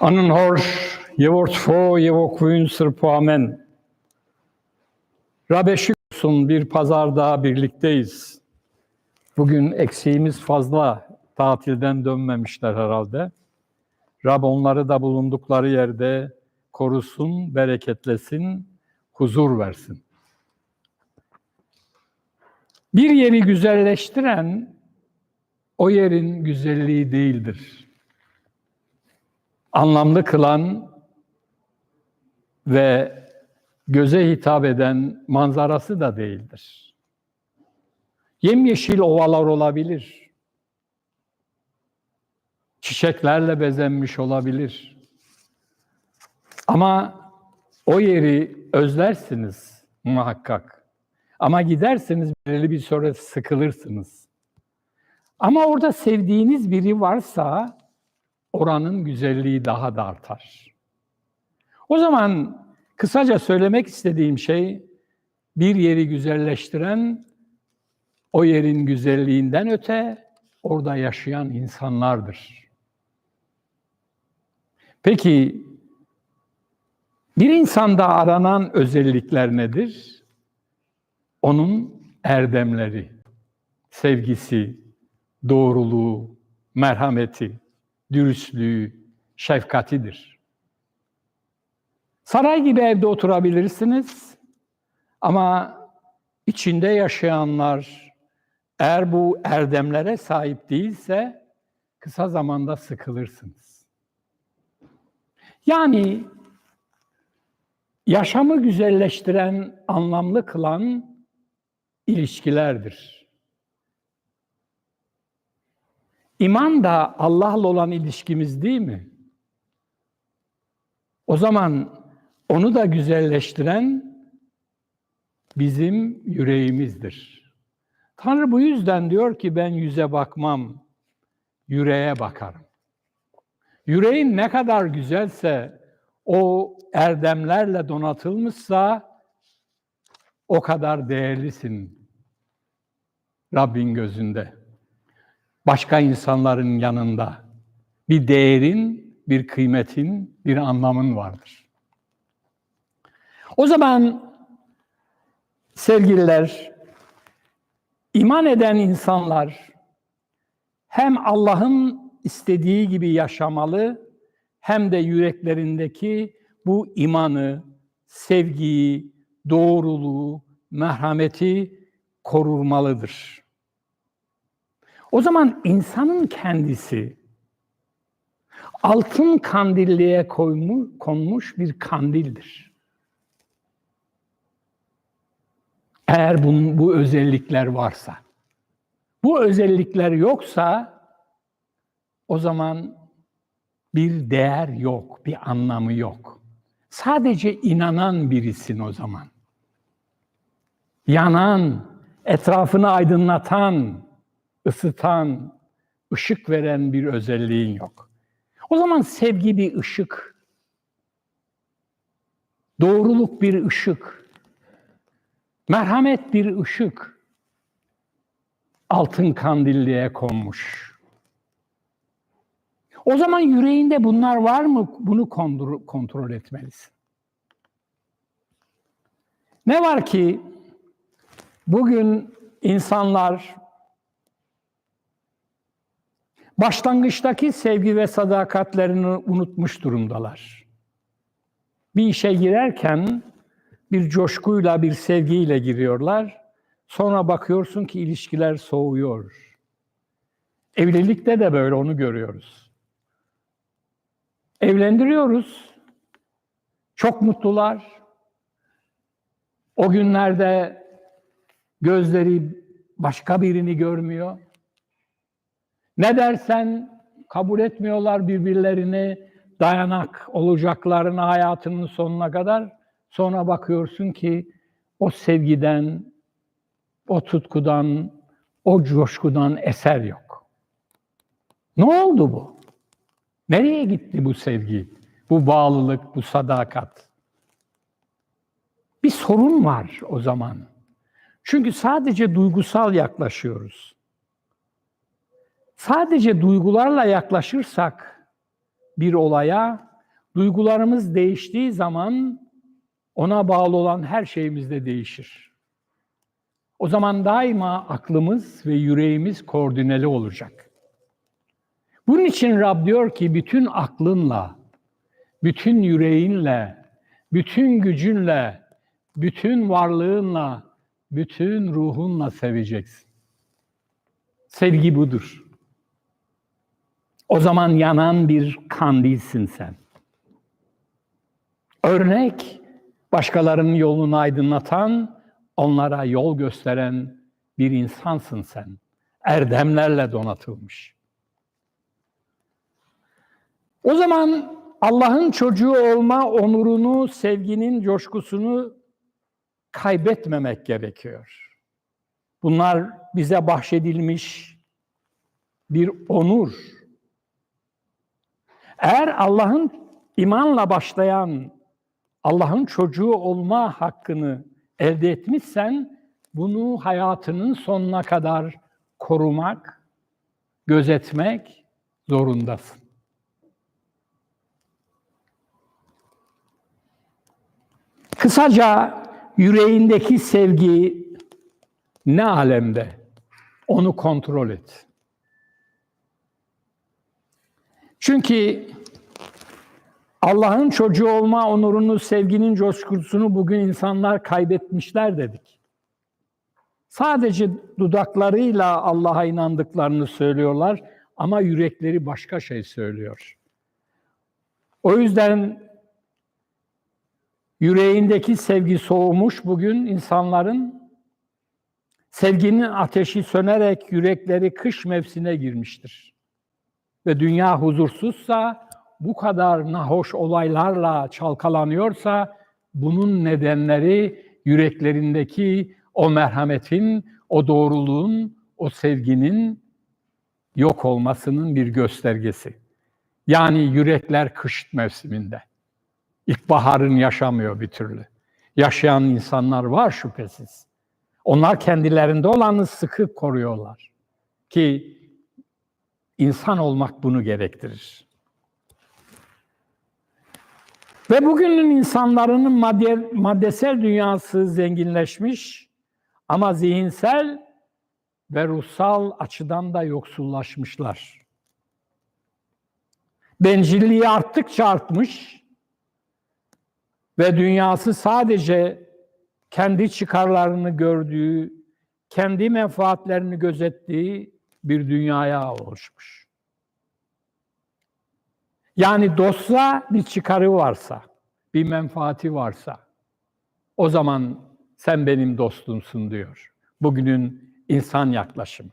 Har ge vårt få, ge vår kvinser på amen. Rabbe şükür olsun bir pazarda birlikteyiz. Bugün eksiğimiz fazla. Tatilden dönmemişler herhalde. Rab onları da bulundukları yerde korusun, bereketlesin, huzur versin. Bir yeri güzelleştiren o yerin güzelliği değildir. Anlamlı kılan ve göze hitap eden manzarası da değildir. Yemyeşil ovalar olabilir. Çiçeklerle bezenmiş olabilir. Ama o yeri özlersiniz muhakkak. Ama giderseniz belirli bir süre sıkılırsınız. Ama orada sevdiğiniz biri varsa oranın güzelliği daha da artar. O zaman kısaca söylemek istediğim şey bir yeri güzelleştiren o yerin güzelliğinden öte orada yaşayan insanlardır. Peki bir insanda aranan özellikler nedir? Onun erdemleri, sevgisi, doğruluğu, merhameti, dürüstlüğü, şefkatidir. Saray gibi evde oturabilirsiniz ama içinde yaşayanlar eğer bu erdemlere sahip değilse kısa zamanda sıkılırsınız. Yani yaşamı güzelleştiren, anlamlı kılan ilişkilerdir. İman da Allah'la olan ilişkimiz değil mi? O zaman onu da güzelleştiren bizim yüreğimizdir. Tanrı bu yüzden diyor ki ben yüze bakmam, yüreğe bakarım. Yüreğin ne kadar güzelse, o erdemlerle donatılmışsa o kadar değerlisin Rabbin gözünde. Başka insanların yanında bir değerin, bir kıymetin, bir anlamın vardır. O zaman sevgililer, iman eden insanlar hem Allah'ın istediği gibi yaşamalı hem de yüreklerindeki bu imanı, sevgiyi, doğruluğu, merhameti korurmalıdır. O zaman insanın kendisi altın kandilliğe konmuş bir kandildir. Eğer bunun, bu özellikler varsa. Bu özellikler yoksa o zaman bir değer yok, bir anlamı yok. Sadece inanan birisin o zaman. Yanan, etrafını aydınlatan, ısıtan, ışık veren bir özelliğin yok. O zaman sevgi bir ışık, doğruluk bir ışık, merhamet bir ışık, altın kandilliğe konmuş. O zaman yüreğinde bunlar var mı? Bunu kontrol, kontrol etmelisin. Ne var ki bugün insanlar başlangıçtaki sevgi ve sadakatlerini unutmuş durumdalar. Bir işe girerken bir coşkuyla, bir sevgiyle giriyorlar. Sonra bakıyorsun ki ilişkiler soğuyor. Evlilikte de böyle onu görüyoruz. Evlendiriyoruz. Çok mutlular. O günlerde gözleri başka birini görmüyor. Ne dersen kabul etmiyorlar birbirlerini, dayanak olacaklarını hayatının sonuna kadar. Sonra bakıyorsun ki o sevgiden, o tutkudan, o coşkudan eser yok. Ne oldu bu? Nereye gitti bu sevgi, bu bağlılık, bu sadakat? Bir sorun var o zaman. Çünkü sadece duygusal yaklaşıyoruz. Sadece duygularla yaklaşırsak bir olaya Duygularımız değiştiği zaman ona bağlı olan her şeyimiz de değişir. O zaman daima aklımız ve yüreğimiz koordineli olacak. Bunun için Rab diyor ki bütün aklınla, bütün yüreğinle, bütün gücünle, bütün varlığınla, bütün ruhunla seveceksin. Sevgi budur. O zaman yanan bir kandilsin sen. Örnek, başkalarının yolunu aydınlatan, onlara yol gösteren bir insansın sen. Erdemlerle donatılmış. O zaman Allah'ın çocuğu olma onurunu, sevginin coşkusunu kaybetmemek gerekiyor. Bunlar bize bahşedilmiş bir onur. Eğer Allah'ın imanla başlayan Allah'ın çocuğu olma hakkını elde etmişsen bunu hayatının sonuna kadar korumak, gözetmek zorundasın. Kısaca yüreğindeki sevgi ne alemde? Onu kontrol et. Çünkü Allah'ın çocuğu olma onurunu, sevginin coşkusunu bugün insanlar kaybetmişler dedik. Sadece dudaklarıyla Allah'a inandıklarını söylüyorlar ama yürekleri başka şey söylüyor. O yüzden yüreğindeki sevgi soğumuş bugün insanların sevginin ateşi sönerek yürekleri kış mevsimine girmiştir. Ve dünya huzursuzsa bu kadar nahoş olaylarla çalkalanıyorsa bunun nedenleri yüreklerindeki o merhametin, o doğruluğun, o sevginin yok olmasının bir göstergesi. Yani yürekler kış mevsiminde. İlkbaharın yaşamıyor bir türlü. Yaşayan insanlar var şüphesiz. Onlar kendilerinde olanı sıkı koruyorlar. Ki insan olmak bunu gerektirir. Ve bugünün insanların madde, maddesel dünyası zenginleşmiş ama zihinsel ve ruhsal açıdan da yoksullaşmışlar. Bencilliği arttıkça artmış ve dünyası sadece kendi çıkarlarını gördüğü, kendi menfaatlerini gözettiği bir dünyaya oluşmuş. Yani dostla bir çıkarı varsa, bir menfaati varsa o zaman sen benim dostumsun diyor. Bugünün insan yaklaşımı.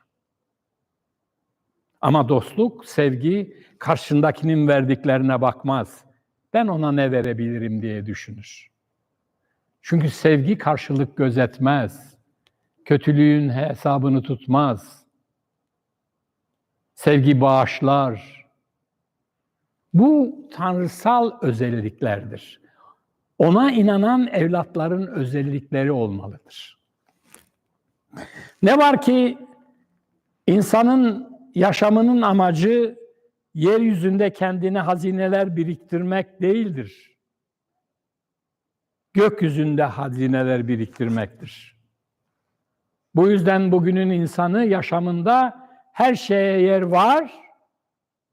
Ama dostluk, sevgi karşındakinin verdiklerine bakmaz. Ben ona ne verebilirim diye düşünür. Çünkü sevgi karşılık gözetmez. Kötülüğün hesabını tutmaz. Sevgi bağışlar. Bu tanrısal özelliklerdir. Ona inanan evlatların özellikleri olmalıdır. Ne var ki insanın yaşamının amacı yeryüzünde kendine hazineler biriktirmek değildir. Gökyüzünde hazineler biriktirmektir. Bu yüzden bugünün insanı yaşamında her şeye yer var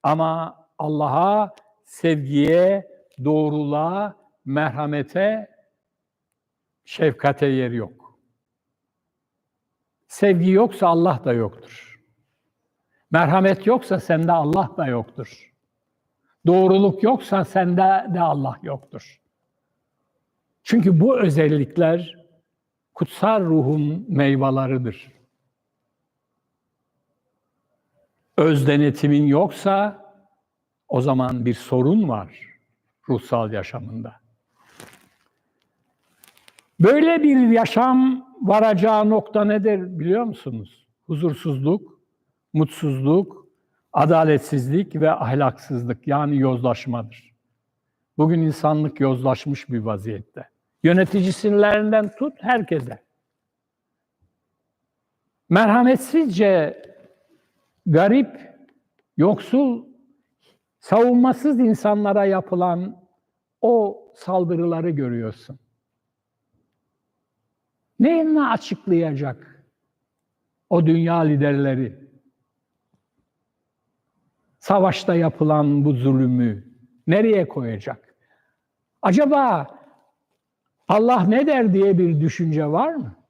ama Allah'a, sevgiye, doğruluğa, merhamete, şefkate yer yok. Sevgi yoksa Allah da yoktur. Merhamet yoksa sende Allah da yoktur. Doğruluk yoksa sende de Allah yoktur. Çünkü bu özellikler kutsal ruhun meyveleridir. Öz denetimin yoksa o zaman bir sorun var ruhsal yaşamında. Böyle bir yaşam varacağı nokta nedir biliyor musunuz? Huzursuzluk, mutsuzluk, adaletsizlik ve ahlaksızlık yani yozlaşmadır. Bugün insanlık yozlaşmış bir vaziyette. Yöneticisininden tut herkese. Merhametsizce garip, yoksul, savunmasız insanlara yapılan o saldırıları görüyorsun. Neyle açıklayacak o dünya liderleri? Savaşta yapılan bu zulümü nereye koyacak? Acaba Allah ne der diye bir düşünce var mı?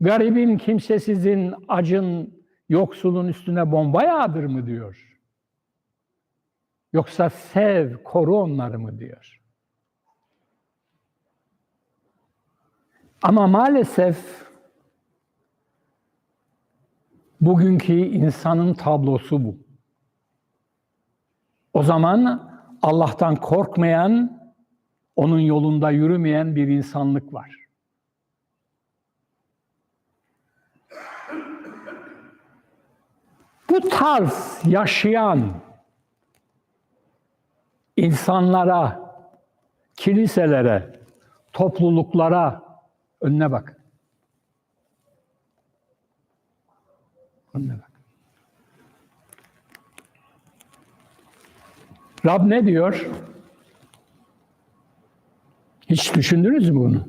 Garibin, kimsesizin, acın, yoksulun üstüne bomba yağdır mı diyor? Yoksa sev, koru onları mı diyor? Ama maalesef bugünkü insanın tablosu bu. O zaman Allah'tan korkmayan, onun yolunda yürümeyen bir insanlık var. Bu tarz yaşayan insanlara, kiliselere, topluluklara önüne bak. Önüne bak. Rab ne diyor? Hiç düşündünüz mü bunu?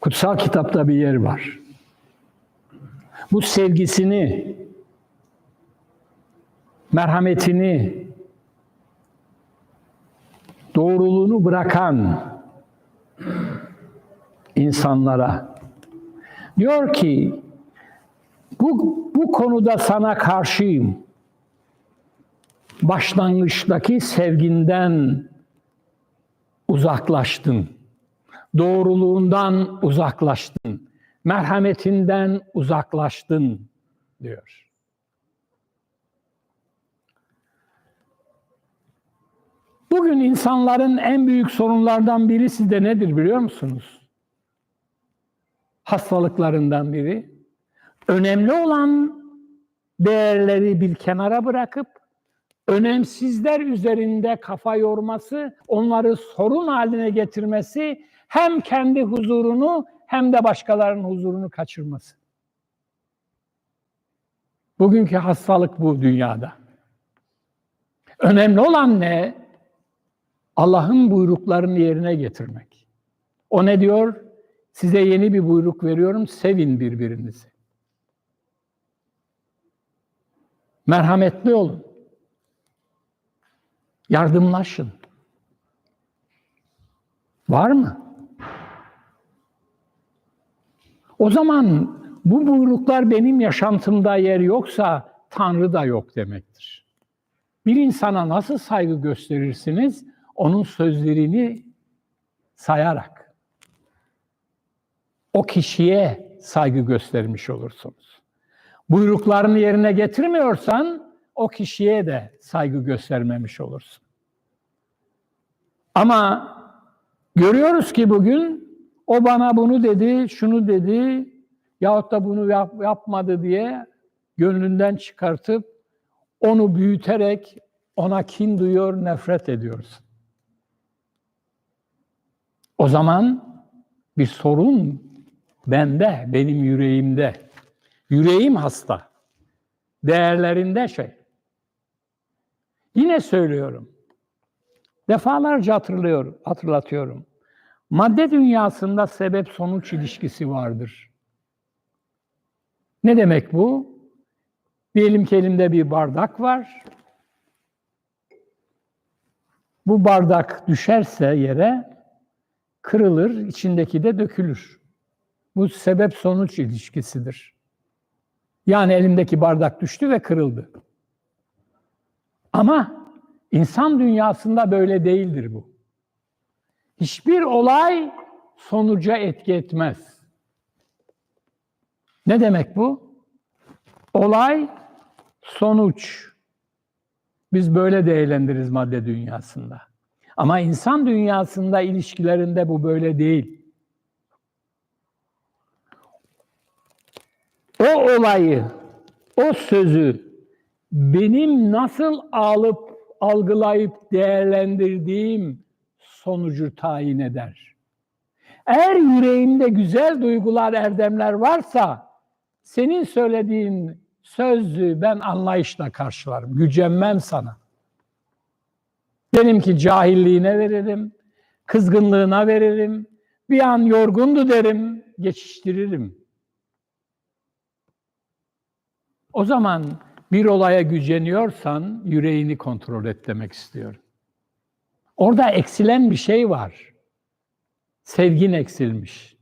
Kutsal kitapta bir yer var. Bu sevgisini, merhametini, doğruluğunu bırakan insanlara diyor ki bu, bu konuda sana karşıyım. Başlangıçtaki sevginden uzaklaştın. Doğruluğundan uzaklaştın. Merhametinden uzaklaştın diyor. Bugün insanların en büyük sorunlardan birisi de nedir biliyor musunuz? Hastalıklarından biri. Önemli olan değerleri bir kenara bırakıp önemsizler üzerinde kafa yorması, onları sorun haline getirmesi, hem kendi huzurunu hem de başkalarının huzurunu kaçırması. Bugünkü hastalık bu dünyada. Önemli olan ne? Allah'ın buyruklarını yerine getirmek. O ne diyor? Size yeni bir buyruk veriyorum, sevin birbirinizi. Merhametli olun. Yardımlaşın. Var mı? O zaman bu buyruklar benim yaşantımda yer yoksa Tanrı da yok demektir. Bir insana nasıl saygı gösterirsiniz? Onun sözlerini sayarak. O kişiye saygı göstermiş olursunuz. Buyruklarını yerine getirmiyorsan o kişiye de saygı göstermemiş olursun. Ama görüyoruz ki bugün o bana bunu dedi, şunu dedi yahut da bunu yap, yapmadı diye gönlünden çıkartıp onu büyüterek ona kin duyuyor, nefret ediyoruz. O zaman bir sorun bende, benim yüreğimde. Yüreğim hasta. Değerlerinde şey. Yine söylüyorum. Defalarca hatırlıyorum, hatırlatıyorum. Madde dünyasında sebep sonuç ilişkisi vardır. Ne demek bu? Diyelim ki elimde bir bardak var. Bu bardak düşerse yere kırılır, içindeki de dökülür. Bu sebep sonuç ilişkisidir. Yani elimdeki bardak düştü ve kırıldı. Ama insan dünyasında böyle değildir bu. Hiçbir olay sonuca etki etmez. Ne demek bu? Olay, sonuç. Biz böyle değerlendiririz madde dünyasında. Ama insan dünyasında ilişkilerinde bu böyle değil. O olayı, o sözü benim nasıl alıp algılayıp değerlendirdiğim sonucu tayin eder. Eğer yüreğimde güzel duygular, erdemler varsa senin söylediğin sözü ben anlayışla karşılarım. Gücenmem sana. Benimki cahilliğine veririm, kızgınlığına veririm, bir an yorgundu derim, geçiştiririm. O zaman bir olaya güceniyorsan yüreğini kontrol et demek istiyorum. Orada eksilen bir şey var. Sevgin eksilmiş.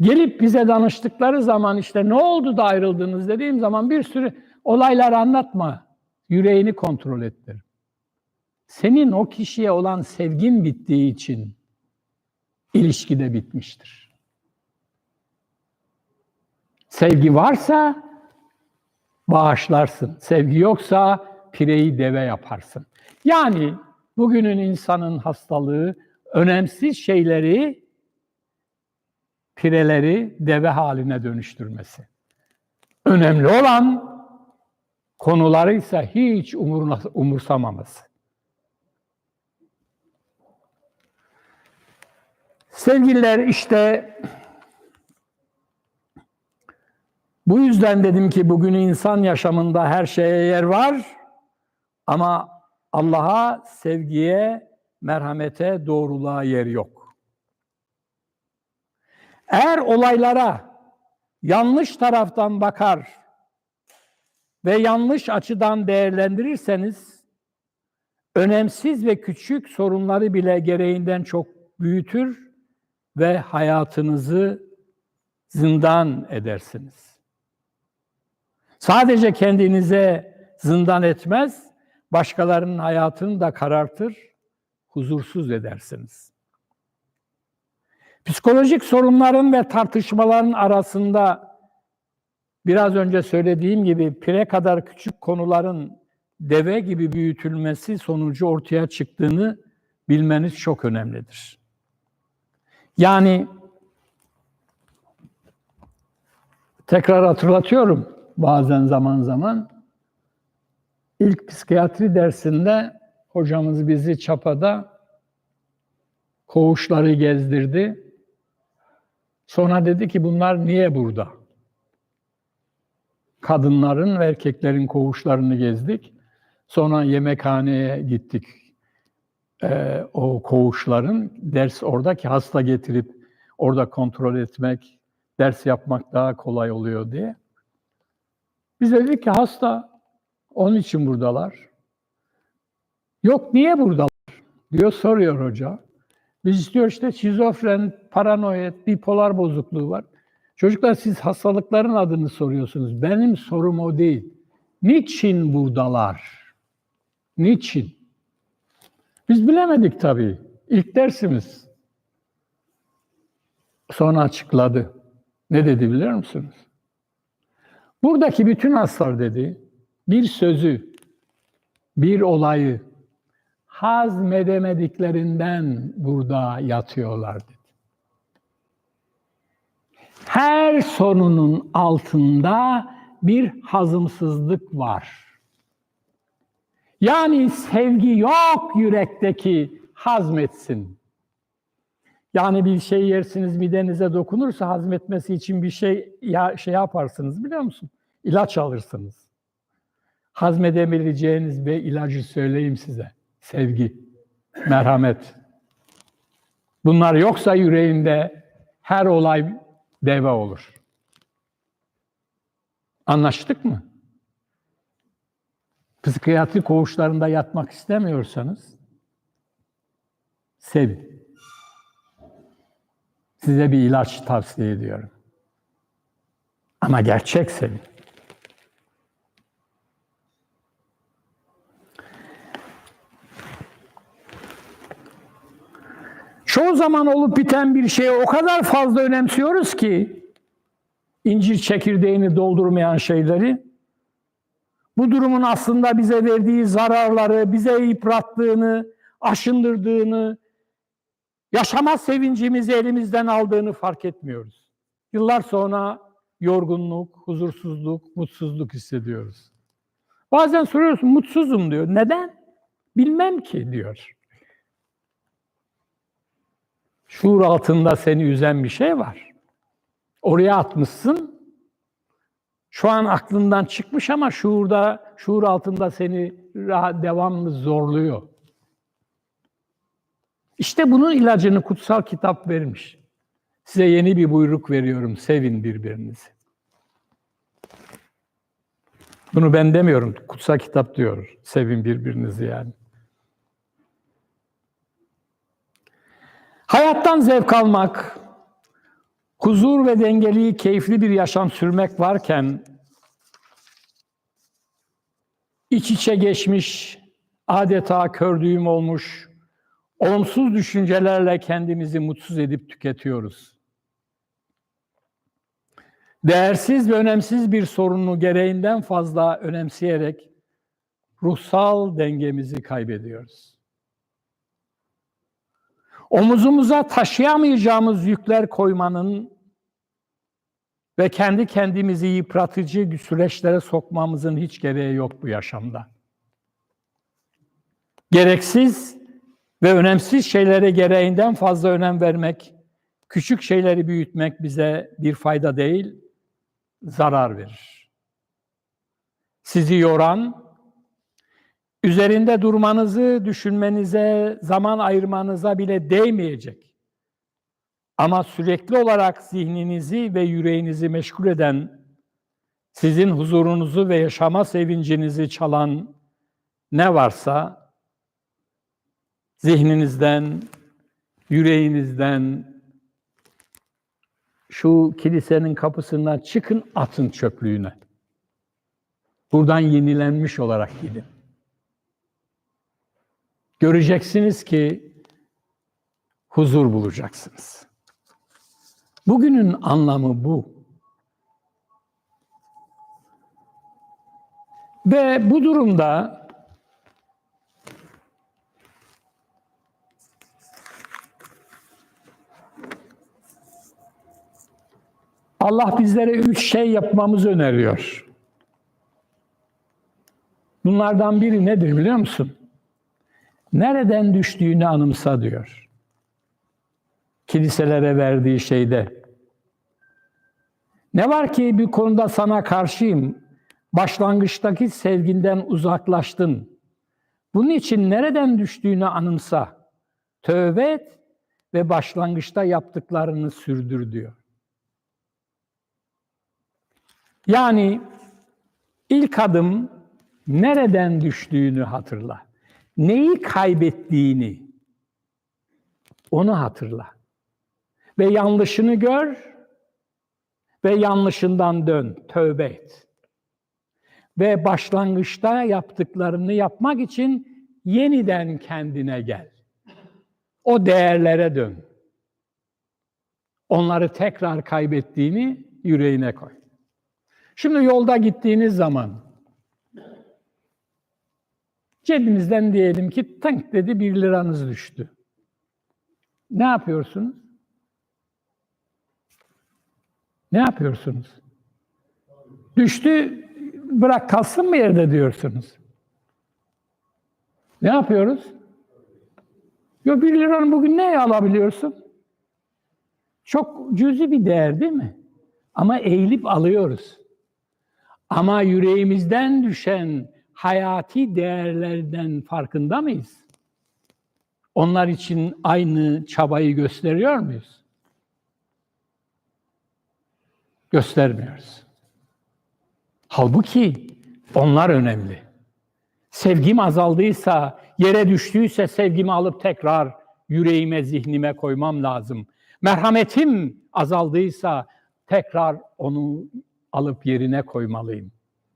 Gelip bize danıştıkları zaman işte ne oldu da ayrıldınız dediğim zaman bir sürü olaylar anlatma. Yüreğini kontrol et derim. Senin o kişiye olan sevgin bittiği için ilişki de bitmiştir. Sevgi varsa bağışlarsın. Sevgi yoksa pireyi deve yaparsın. Yani bugünün insanın hastalığı önemsiz şeyleri pireleri deve haline dönüştürmesi. Önemli olan konuları ise hiç umursamaması. Sevgililer işte bu yüzden dedim ki bugün insan yaşamında her şeye yer var ama Allah'a, sevgiye, merhamete, doğruluğa yer yok. Eğer olaylara yanlış taraftan bakar ve yanlış açıdan değerlendirirseniz önemsiz ve küçük sorunları bile gereğinden çok büyütür ve hayatınızı zindan edersiniz. Sadece kendinize zindan etmez, başkalarının hayatını da karartır, huzursuz edersiniz. Psikolojik sorunların ve tartışmaların arasında biraz önce söylediğim gibi pire kadar küçük konuların deve gibi büyütülmesi sonucu ortaya çıktığını bilmeniz çok önemlidir. Yani tekrar hatırlatıyorum bazen zaman zaman ilk psikiyatri dersinde hocamız bizi çapada koğuşları gezdirdi. Sonra dedi ki bunlar niye burada? Kadınların ve erkeklerin koğuşlarını gezdik. Sonra yemekhaneye gittik. Ee, o koğuşların ders oradaki hasta getirip orada kontrol etmek, ders yapmak daha kolay oluyor diye. Biz dedik ki hasta onun için buradalar. Yok niye buradalar? diyor soruyor hoca. Biz istiyor işte şizofren, paranoid, bipolar bozukluğu var. Çocuklar siz hastalıkların adını soruyorsunuz. Benim sorum o değil. Niçin buradalar? Niçin? Biz bilemedik tabii. İlk dersimiz. Sonra açıkladı. Ne dedi biliyor musunuz? Buradaki bütün hastalar dedi, bir sözü, bir olayı hazmedemediklerinden burada yatıyorlar dedi. Her sorunun altında bir hazımsızlık var. Yani sevgi yok yürekteki hazmetsin. Yani bir şey yersiniz midenize dokunursa hazmetmesi için bir şey ya şey yaparsınız biliyor musun? İlaç alırsınız. Hazmedebileceğiniz bir ilacı söyleyeyim size. Sevgi, merhamet. Bunlar yoksa yüreğinde her olay deve olur. Anlaştık mı? Psikiyatri koğuşlarında yatmak istemiyorsanız sevin. Size bir ilaç tavsiye ediyorum. Ama gerçek sevin. Zaman olup biten bir şeye o kadar fazla önemsiyoruz ki incir çekirdeğini doldurmayan şeyleri bu durumun aslında bize verdiği zararları, bize yıprattığını, aşındırdığını, yaşama sevincimizi elimizden aldığını fark etmiyoruz. Yıllar sonra yorgunluk, huzursuzluk, mutsuzluk hissediyoruz. Bazen soruyorsun mutsuzum diyor. Neden? Bilmem ki diyor. Şuur altında seni üzen bir şey var. Oraya atmışsın. Şu an aklından çıkmış ama şuurda, şuur altında seni devamlı zorluyor. İşte bunun ilacını kutsal kitap vermiş. Size yeni bir buyruk veriyorum. Sevin birbirinizi. Bunu ben demiyorum. Kutsal kitap diyor. Sevin birbirinizi yani. Hayattan zevk almak, huzur ve dengeli, keyifli bir yaşam sürmek varken iç içe geçmiş, adeta kördüğüm olmuş, olumsuz düşüncelerle kendimizi mutsuz edip tüketiyoruz. Değersiz ve önemsiz bir sorunu gereğinden fazla önemseyerek ruhsal dengemizi kaybediyoruz. Omuzumuza taşıyamayacağımız yükler koymanın ve kendi kendimizi yıpratıcı süreçlere sokmamızın hiç gereği yok bu yaşamda. Gereksiz ve önemsiz şeylere gereğinden fazla önem vermek, küçük şeyleri büyütmek bize bir fayda değil, zarar verir. Sizi yoran, üzerinde durmanızı, düşünmenize, zaman ayırmanıza bile değmeyecek. Ama sürekli olarak zihninizi ve yüreğinizi meşgul eden, sizin huzurunuzu ve yaşama sevincinizi çalan ne varsa zihninizden, yüreğinizden, şu kilisenin kapısından çıkın atın çöplüğüne. Buradan yenilenmiş olarak gidin. Göreceksiniz ki huzur bulacaksınız. Bugünün anlamı bu. Ve bu durumda Allah bizlere üç şey yapmamızı öneriyor. Bunlardan biri nedir biliyor musun? Nereden düştüğünü anımsa diyor. Kiliselere verdiği şeyde. Ne var ki bir konuda sana karşıyım. Başlangıçtaki sevginden uzaklaştın. Bunun için nereden düştüğünü anımsa. Tövbe et ve başlangıçta yaptıklarını sürdür diyor. Yani ilk adım nereden düştüğünü hatırla. Neyi kaybettiğini onu hatırla. Ve yanlışını gör ve yanlışından dön, tövbe et. Ve başlangıçta yaptıklarını yapmak için yeniden kendine gel. O değerlere dön. Onları tekrar kaybettiğini yüreğine koy. Şimdi yolda gittiğiniz zaman cebinizden diyelim ki tank dedi bir liranız düştü. Ne yapıyorsunuz? Ne yapıyorsunuz? Düştü, bırak kalsın mı yerde diyorsunuz. Ne yapıyoruz? Yo bir liranı bugün neye alabiliyorsun? Çok cüzi bir değer değil mi? Ama eğilip alıyoruz. Ama yüreğimizden düşen hayati değerlerden farkında mıyız? Onlar için aynı çabayı gösteriyor muyuz? Göstermiyoruz. Halbuki onlar önemli. Sevgim azaldıysa, yere düştüyse sevgimi alıp tekrar yüreğime, zihnime koymam lazım. Merhametim azaldıysa tekrar onu alıp yerine koymalıyım.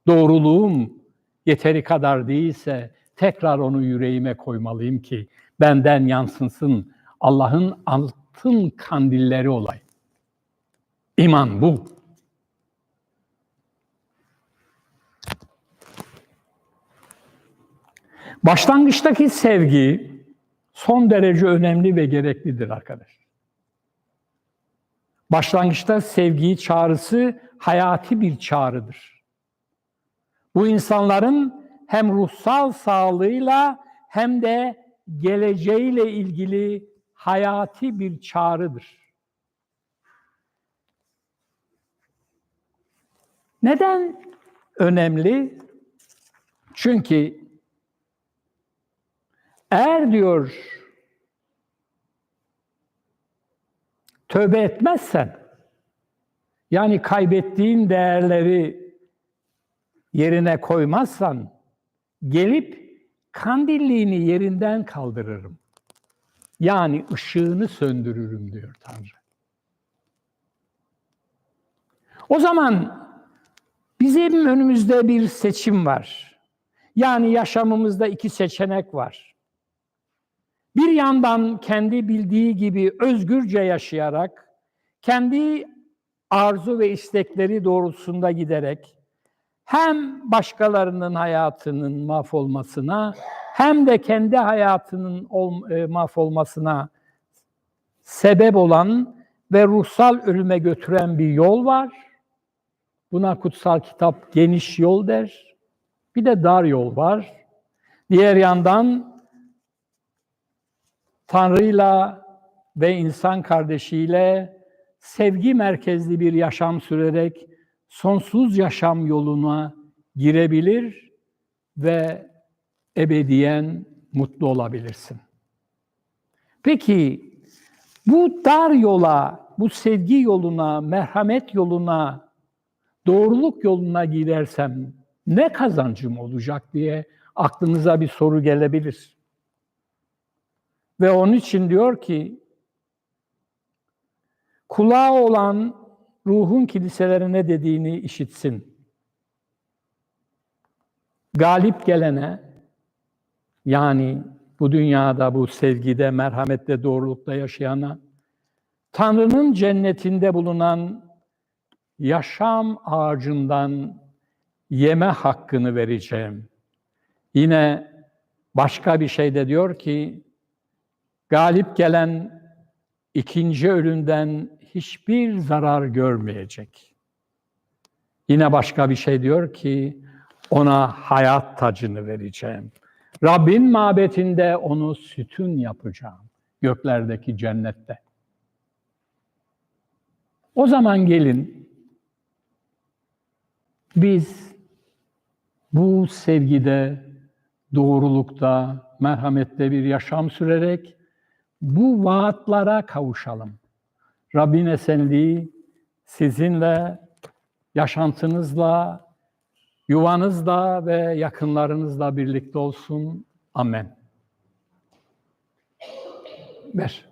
Doğruluğum yeteri kadar değilse tekrar onu yüreğime koymalıyım ki benden yansınsın Allah'ın altın kandilleri olay. İman bu. Başlangıçtaki sevgi son derece önemli ve gereklidir arkadaş. Başlangıçta sevgi çağrısı hayati bir çağrıdır. Bu insanların hem ruhsal sağlığıyla hem de geleceğiyle ilgili hayati bir çağrıdır. Neden önemli? Çünkü eğer diyor tövbe etmezsen yani kaybettiğin değerleri yerine koymazsan gelip kandilliğini yerinden kaldırırım. Yani ışığını söndürürüm diyor Tanrı. O zaman bizim önümüzde bir seçim var. Yani yaşamımızda iki seçenek var. Bir yandan kendi bildiği gibi özgürce yaşayarak, kendi arzu ve istekleri doğrultusunda giderek hem başkalarının hayatının mahvolmasına hem de kendi hayatının e, mahvolmasına sebep olan ve ruhsal ölüme götüren bir yol var. Buna kutsal kitap geniş yol der. Bir de dar yol var. Diğer yandan Tanrı'yla ve insan kardeşiyle sevgi merkezli bir yaşam sürerek sonsuz yaşam yoluna girebilir ve ebediyen mutlu olabilirsin. Peki bu dar yola, bu sevgi yoluna, merhamet yoluna, doğruluk yoluna girersem ne kazancım olacak diye aklınıza bir soru gelebilir. Ve onun için diyor ki kulağı olan ruhun kiliselere ne dediğini işitsin. Galip gelene yani bu dünyada bu sevgide, merhamette, doğrulukta yaşayana Tanrı'nın cennetinde bulunan yaşam ağacından yeme hakkını vereceğim. Yine başka bir şey de diyor ki galip gelen ikinci ölümden hiçbir zarar görmeyecek. Yine başka bir şey diyor ki ona hayat tacını vereceğim. Rabbin mabetinde onu sütun yapacağım. Göklerdeki cennette. O zaman gelin biz bu sevgide, doğrulukta, merhamette bir yaşam sürerek bu vaatlara kavuşalım. Rabbin esenliği sizinle, yaşantınızla, yuvanızla ve yakınlarınızla birlikte olsun. Amen. Ver.